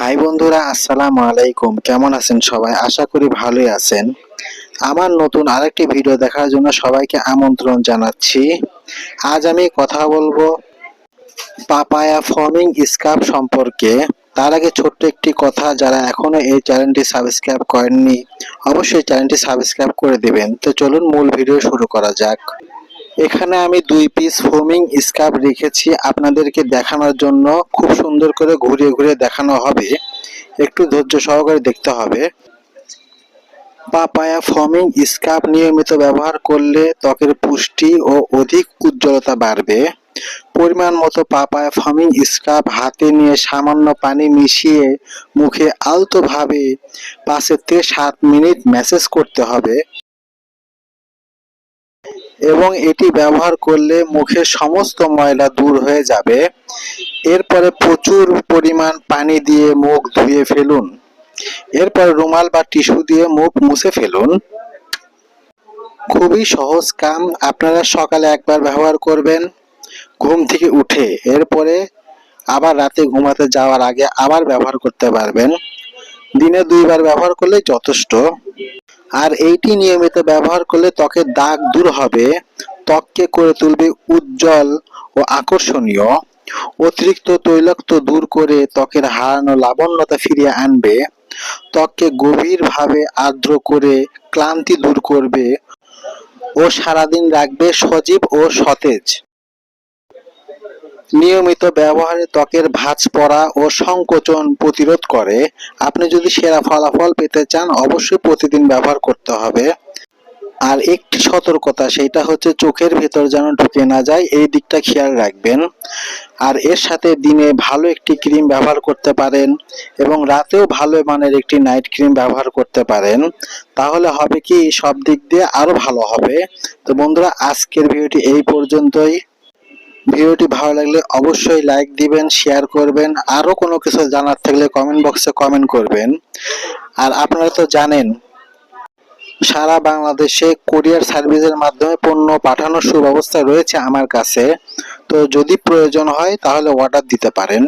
High বন্ধুরা, আসসালামু আলাইকুম। কেমন আছেন সবাই? আশা করি ভালোই আছেন। আমার নতুন আরেকটি ভিডিও দেখার জন্য সবাইকে আমন্ত্রণ জানাচ্ছি। আজ আমি কথা বলব পাপায়া ফর্মিং স্কাপ সম্পর্কে। তার আগে ছোট্ট একটি কথা, যারা এখনও এই চ্যানেলটি সাবস্ক্রাইব করেননি, অবশ্যই চ্যানেলটি সাবস্ক্রাইব করে দিবেন। তো চলুন মূল ভিডিও শুরু করা যাক। এখানে আমি দুই পিস ফোমিং স্কার্ফ রেখেছি। আপনাদেরকে দেখানোর জন্য খুব সুন্দর করে ঘুরিয়ে ঘুরিয়ে দেখানো হবে। একটু ধৈর্য সহকারে দেখতে হবে। পাপায়া ফোমিং স্কার্ফ নিয়মিত ব্যবহার করলে ত্বকের পুষ্টি ও অধিক উজ্জ্বলতা বাড়বে। পরিমাণ মতো পাপায়া ফোমিং স্কার্ফ হাতে নিয়ে সামান্য পানি মিশিয়ে মুখে আলতোভাবে পাঁচের থেকে সাত মিনিট ম্যাসেজ করতে হবে। এবং এটি ব্যবহার করলে মুখের সমস্ত ময়লা দূর হয়ে যাবে। এরপরে প্রচুর পরিমাণ পানি দিয়ে মুখ ধুয়ে ফেলুন। এরপর রুমাল বা টিস্যু দিয়ে মুখ মুছে ফেলুন। খুবই সহজ কাম। আপনারা সকালে একবার ব্যবহার করবেন ঘুম থেকে উঠে। এরপরে আবার রাতে ঘুমাতে যাওয়ার আগে আবার ব্যবহার করতে পারবেন। দিনে দুইবার ব্যবহার করলে যথেষ্ট। আর এইটি নিয়মিত ব্যবহার করলে ত্বকের দাগ দূর হবে। ত্বককে করে তুলবে উজ্জ্বল ও আকর্ষণীয়। অতিরিক্ত তৈলাক্ত দূর করে ত্বকের হারানো লাবণ্যতা ফিরিয়ে আনবে। ত্বককে গভীরভাবে আর্দ্র করে ক্লান্তি দূর করবে ও সারাদিন রাখবে সজীব ও সতেজ। নিয়মিত ব্যবহারে ত্বকের ভাঁজ পড়া ও সংকোচন প্রতিরোধ করে। আপনি যদি সেরা ফলাফল পেতে চান, অবশ্যই প্রতিদিন ব্যবহার করতে হবে। আর একটি সতর্কতা, সেটা হচ্ছে চোখের ভেতর যেন ঢুকে না যায়, এই দিকটা খেয়াল রাখবেন। আর এর সাথে দিনে ভালো একটি ক্রিম ব্যবহার করতে পারেন এবং রাতেও ভালো মানের একটি নাইট ক্রিম ব্যবহার করতে পারেন। তাহলে হবে কি, সব দিক দিয়ে আরও ভালো হবে। তো বন্ধুরা, আজকের ভিডিওটি এই পর্যন্তই। ভিডিওটি ভালো লাগলে অবশ্যই লাইক দিবেন শেয়ার করবেন আরও কোনো কিছু জানার থাকলে কমেন্ট বক্সে কমেন্ট করবেন। আর আপনারা তো জানেন, সারা বাংলাদেশে কোরিয়ার সার্ভিসের মাধ্যমে পণ্য পাঠানোর সুব্যবস্থা রয়েছে আমার কাছে। তো যদি প্রয়োজন হয় তাহলে অর্ডার দিতে পারেন।